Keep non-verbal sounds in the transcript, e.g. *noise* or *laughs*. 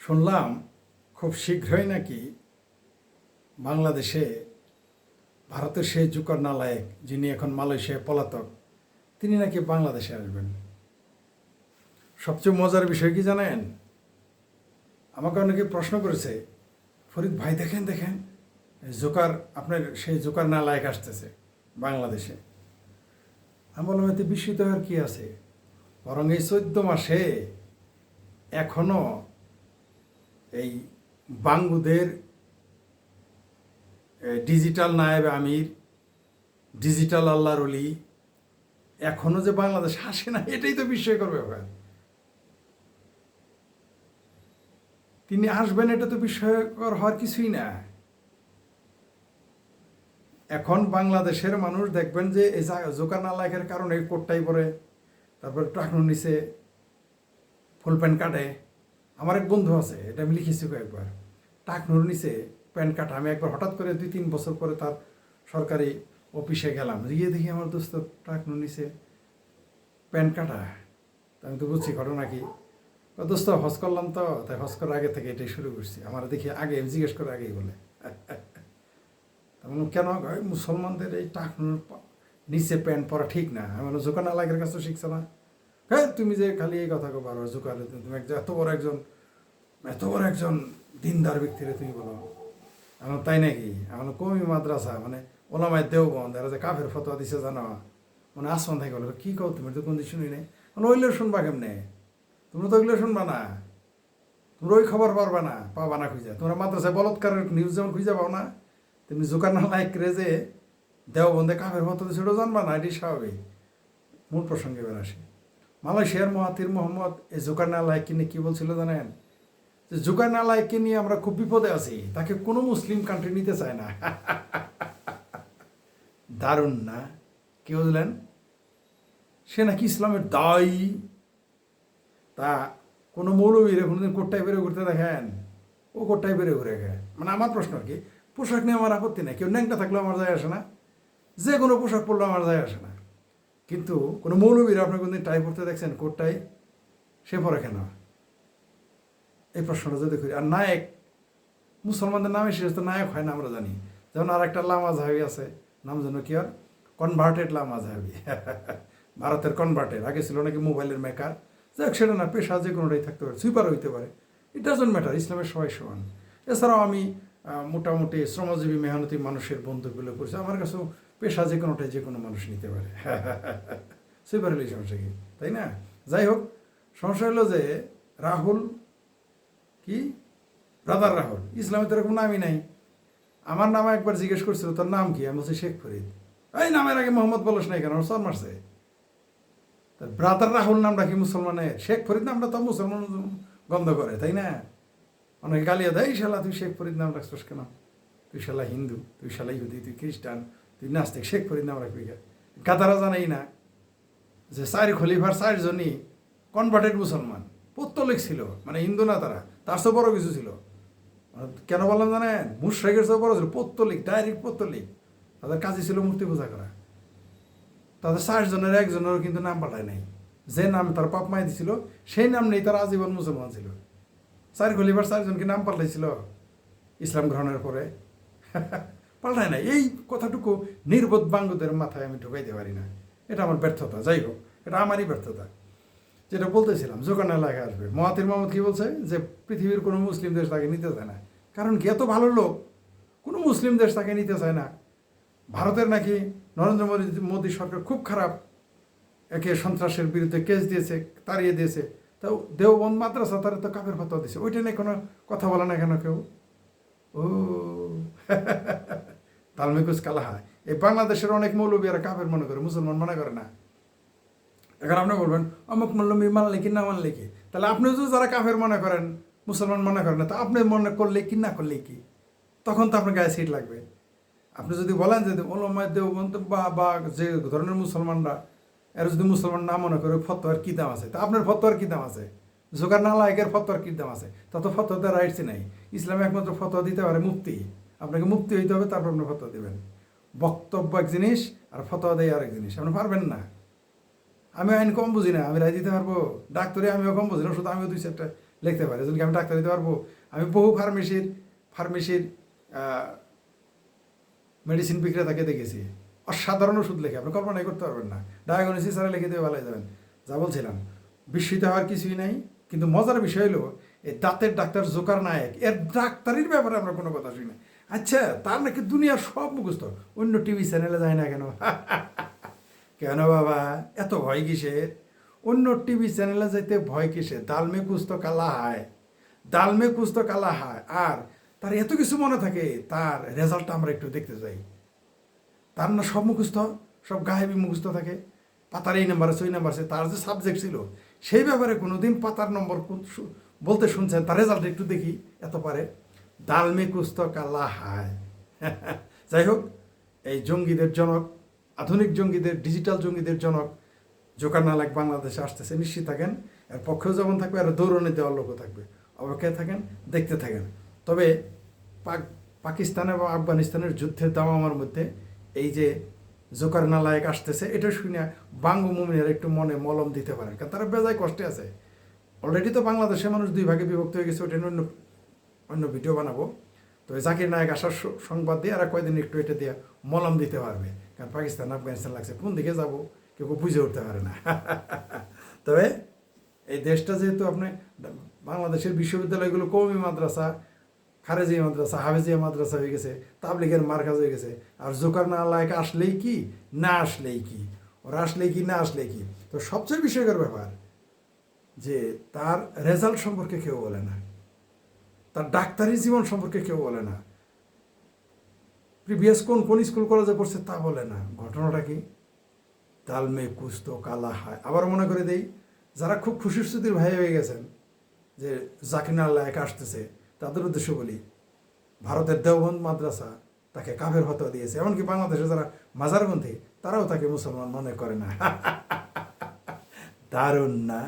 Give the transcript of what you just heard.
শুনলাম খুব শীঘ্রই নাকি বাংলাদেশে ভারতের সেই জুকর নালায়েক, যিনি এখন মালয়েশিয়ায় পলাতক, তিনি নাকি বাংলাদেশে আসবেন। সবচেয়ে মজার বিষয় কি জানেন? আমাকে অনেকে প্রশ্ন করেছে, ফরিদ ভাই, দেখেন দেখেন জোকার, আপনার সেই জোকার না নালায়েক আসতেছে বাংলাদেশে। আমি বললাম, এতে বিস্মিত হওয়ার কি আছে? বরং এই চোদ্দ মাসে এখনও এই বাঙ্গুদের ডিজিটাল নায়েব আমির ডিজিটাল আল্লাহর অলি এখনও যে বাংলাদেশ আসে না, এটাই তো বিস্ময়কর ব্যাপার। তিনি আসবেন, এটা তো বিস্ময়কর হওয়ার কিছুই না। এখন বাংলাদেশের মানুষ দেখবেন যে, এই জোকার নালায়কের কারণে কোটটাই পরে, তারপরে টাকনুর নিচে, ফুল প্যান্ট কাটে। আমার এক বন্ধু আছে, এটা আমি লিখেছি কয়েকবার। টাক টাকনুর নিচে প্যান্ট কাটা। আমি একবার হঠাৎ করে দুই তিন বছর পরে তার সরকারি অফিসে গেলাম। গিয়ে দেখি আমার দোস্ত টাকনুর নিচে প্যান্ট কাটা। আমি তো বুঝছি ঘটনা কি। দোস্ত, হজ করলাম তো, তাই হজ করার আগে থেকে এটাই শুরু করছি। আমার দেখি আগে জিজ্ঞেস করে আগেই বলে। তা কেন মুসলমানদের এই টাকনুর পা- নিচে প্যান্ট পরা ঠিক না? আমি বললাম জোকান আলাগের কাছে শিখছে না? হ্যাঁ তুমি যে খালি এই কথা কো পারো জোকারে তুমি এত বড় একজন এত বড় একজন দিনদার ব্যক্তিরে তুমি বলো। আমার তাই নাকি? আমার কমি মাদ্রাসা মানে ওলামায় দেওবন্ধ এরা যে কাফের ফতোয়া দিছে জানো? মানে আসমান থেকে বলো, কী কও তুমি? তো কোন দিন শুনি নাই। মানে ওইগুলো শুনবা কেমনে? তোমরা তো ওইগুলো শুনবা না। তোমরা ওই খবর পারবা না, পাবা না খুঁজা। তোমরা মাদ্রাসায় বলৎকারের নিউজ যেমন খুঁজে পাও না, তেমনি জোকার না লাইক রে যে দেওবন্ধে কাফের দিছে ওটা জানবা না এটি স্বাভাবিক। মূল প্রসঙ্গে বের আসি। মালয়েশিয়ার মহাতির মোহাম্মদ এই জোকার না লাইককে নিয়ে কী বলছিল জানেন? যে জোকার না লাইককে নিয়ে আমরা খুব বিপদে আছি, তাকে কোনো মুসলিম কান্ট্রি নিতে চায় না। *laughs* দারুণ না? কি বুঝলেন? সে নাকি ইসলামের দায়ী। তা কোনো মৌলবীরে কোনোদিন কোটটায় বেড়ে ঘুরতে দেখেন? ও কোটটায় বেড়ে ঘুরে গে মানে আমার প্রশ্ন আর কি, পোশাক নিয়ে আমার আপত্তি নেই। কেউ ন্যাংটা থাকলেও আমার যায় আসে না। যে কোনো পোশাক পরলেও আমার যায় আসে না। কিন্তু কোনো মৌলবীরা আপনি কোনদিন টাই পরতে দেখছেন কোটটাই সে পরে কেন? এই প্রশ্নটা যদি করি, আর নায়ক, মুসলমানদের নামে শেষ তো নায়ক হয় না আমরা জানি। যেমন আর একটা লামা জাহাবি আছে, নাম যেন কি আর কনভার্টেড লামা জাহাবি *laughs* ভারতের কনভার্টেড, আগে ছিল নাকি মোবাইলের মেকার। যাক, সেটা না, পেশা যে কোনোটাই থাকতে পারে, সুইপার হইতে পারে। ইট ডাজন্ট ম্যাটার ইসলামের সবাই সমান। এছাড়াও আমি মোটামুটি শ্রমজীবী, মেহনতি মানুষের বন্ধুগুলো করছি আমার কাছেও পেশা যে কোনোটাই যে কোনো মানুষ নিতে পারে। *laughs* সুইপার হলেই সমস্যা কি, তাই না? যাই হোক, সমস্যা হলো যে রাহুল কি? ব্রাদার রাহুল। ইসলামে তো এরকম নামই নাই। আমার নাম একবার জিজ্ঞেস করছিল, তোর নাম কি? আমি বলছি, শেখ ফরিদ। এই নামের আগে মোহাম্মদ বলস নাই কেন? সর মারছে। তার ব্রাদার রাহুল নামটা কি মুসলমানের? শেখ ফরিদ নামটা তো মুসলমান গন্ধ করে, তাই না? অনেকে গালিয়া দেয়, "এই শালা, তুই শেখ ফরিদ নাম রাখছিস কেন? তুই শালা হিন্দু, তুই শালা ইহুদি, তুই খ্রিস্টান, তুই নাস্তিক, শেখ ফরিদ নাম রাখবি কাতারা জানাই না। যে চার খলিফার চারজনই কনভার্টেড মুসলমান। পত্তলিক ছিল মানে হিন্দু না তারা। তার চেয়ে বড় কিছু ছিল। মানে কেন বললাম জানেন? মুশ্রেকের চেয়ে বড় ছিল। পত্তলিক ডাইরেক্ট পত্তলিক। তাদের কাজই ছিল মূর্তি পূজা করা। তাদের চারজনের একজনেরও কিন্তু নাম পাল্টায় নাই। যে নাম তার পাপ মাই দিছিল সেই নাম নেই তার আজীবন মুসলমান ছিল। চার খলিফার চারজনকে নাম পাল্টাইছিল ইসলাম গ্রহণের পরে। *laughs* পাল্টায় নাই। এই কথাটুকু নির্বোধ বাঙ্গুদের মাথায় আমি ঢুকাইতে পারি না। এটা আমার ব্যর্থতা। যাই হোক, এটা আমারই ব্যর্থতা। যেটা বলতেছিলাম, জোকান এলাকায় আসবে। মহাতির মোহাম্মদ কী বলছে? যে পৃথিবীর কোনো মুসলিম দেশ তাকে নিতে চায় না। কারণ কি এত ভালো লোক, কোনো মুসলিম দেশ তাকে নিতে চায় না। ভারতের নাকি নরেন্দ্র মোদী মোদী সরকার খুব খারাপ। একে সন্ত্রাসের বিরুদ্ধে কেস দিয়েছে, তাড়িয়ে দিয়েছে। তাও দেওবন্দ মাদ্রাসা তারা তো কাপের ফতোয়া দিয়েছে ওইটা নিয়ে কোনো কথা বলে না কেন কেউ? ও। *laughs* তালমিকুস কালাহা এই বাংলাদেশের অনেক মৌলবীরা কাপের মনে করে, মুসলমান মনে করে না। এখন আপনি বলবেন, অমুক মৌলবী মানলে কি না মানলে কি? তাহলে আপনি যদি যারা কাফের মনে করেন, মুসলমান মনে করেন না, তা আপনি মনে করলে কি, না করলে কি? তখন তো আপনার গায়ে সিট লাগবে। আপনি যদি বলেন যে ওলমায় দেওবন্ত বা বা যে ধরনের মুসলমানরা, এর যদি মুসলমান না মনে করে, ফতোয়ার কী দাম আছে? তা আপনার ফতোয়ার কী দাম আছে? জোগার না লায়কের ফতোয়ার কী দাম আছে? তা তো ফতোয়াতে রাইটসই নাই। ইসলামে একমাত্র ফতোয়া দিতে পারে মুক্তি আপনাকে মুক্তি হইতে হবে, তারপর আপনি ফতোয়া দেবেন। বক্তব্য এক জিনিস আর ফতোয়া দেয় আরেক জিনিস। আপনি পারবেন না। আমি আইন কম বুঝি না, আমি রায় দিতে পারব। ডাক্তারে আমিও কম বুঝি না, শুধু আমিও দুই চারটা লিখতে পারি। যদি আমি ডাক্তার দিতে পারব? আমি বহু ফার্মেসির ফার্মেসির মেডিসিন বিক্রেতাকে দেখেছি। অসাধারণ ওষুধ লেখে, আপনি কল্পনাই করতে পারবেন না। ডায়াগনোসিস আর লিখে দিয়ে ভালো যাবেন। যা বলছিলাম, বিস্মিত হওয়ার কিছুই নাই, কিন্তু মজার বিষয় হলো, এই দাঁতের ডাক্তার জোকার নায়ক, এর ডাক্তারির ব্যাপারে আমরা কোনো কথা শুনি। আচ্ছা তার নাকি দুনিয়ার সব মুখস্থ, অন্য টিভি চ্যানেলে যায় না কেন? *laughs* কেন বাবা? এত ভয় কিসের? অন্য টিভি চ্যানেলে যাইতে ভয় কিসের? দালমে কুস্ত কালা হায়। দালমে কুস্ত কালা হায়। আর তার এত কিছু মনে থাকে, তার রেজাল্টটা আমরা একটু দেখতে চাই। তার না সব মুখস্থ, সব গাহেবি মুখস্থ থাকে। পাতার এই নাম্বার আছে, ওই নাম্বার আছে। তার যে সাবজেক্ট ছিল, সেই ব্যাপারে কোনোদিন পাতার নম্বর কোন- বলতে শুনছেন? তার রেজাল্ট একটু দেখি, এত পারে। দালমে কুস্ত কালা হায়। *laughs* যাই হোক, এই জঙ্গিদের জনক আধুনিক জঙ্গিদের ডিজিটাল জঙ্গিদের জনক জোকার নালাক বাংলাদেশে আসতেছে, নিশ্চিত থাকেন। এর পক্ষেও যেমন থাকবে, আর দৌড়নে দেওয়ার লোকও থাকবে। অপেক্ষায় থাকেন? দেখতে থাকেন। তবে পাক, পাকিস্তান এবং আফগানিস্তানের যুদ্ধের দামামার মধ্যে, এই যে জোকার নালায়ক আসতেছে, এটা শুনে বাঙ্গু মুমিনের একটু মনে মলম দিতে পারেন, কারণ তারা বেজায় কষ্টে আছে। অলরেডি তো বাংলাদেশে মানুষ দুই ভাগে বিভক্ত হয়ে গেছে, ওটা নিয়ে অন্য অন্য ভিডিও বানাবো। তো এই জাকির নায়ক আসার সংবাদ দিয়ে আর কয়দিন একটু এটা দিয়ে মলম দিতে পারবে। কারণ পাকিস্তান, আফগানিস্তান লাগছে, কোন দিকে যাব? কেউ বুঝে উঠতে পারে না। *laughs* তবে এই দেশটা যেহেতু আপনি বাংলাদেশের বিশ্ববিদ্যালয়গুলো কৌমি মাদ্রাসা, খারেজি মাদ্রাসা, হাফেজিয়া মাদ্রাসা হয়ে গেছে, তাবলিগের মার্কাজ হয়ে গেছে, আর জোকার না লায়ক আসলেই কি? না আসলেই কি? ওরা আসলেই কি? না আসলেই কি? তো সবচেয়ে বিষয়কর ব্যাপার যে তার রেজাল্ট সম্পর্কে কেউ বলে না। তার ডাক্তারি জীবন সম্পর্কে কেউ বলে না। প্রিভিয়াস কোন কোন স্কুল কলেজে পড়ছে তা বলে না। ঘটনাটা কি? তালমে কুস্ত কালা হায়। আবার মনে করে দেই, যারা খুব খুশির সুতির ভাই হয়ে গেছেন, যে আল্লাহ এক আসতেছে, তাদের উদ্দেশ্য বলি, ভারতের দেওবন্দ মাদ্রাসা তাকে কাফের হতে দিয়েছে। এমনকি বাংলাদেশে যারা মাজারবন্ধী তারাও তাকে মুসলমান মনে করে না। *laughs* দারুণ না?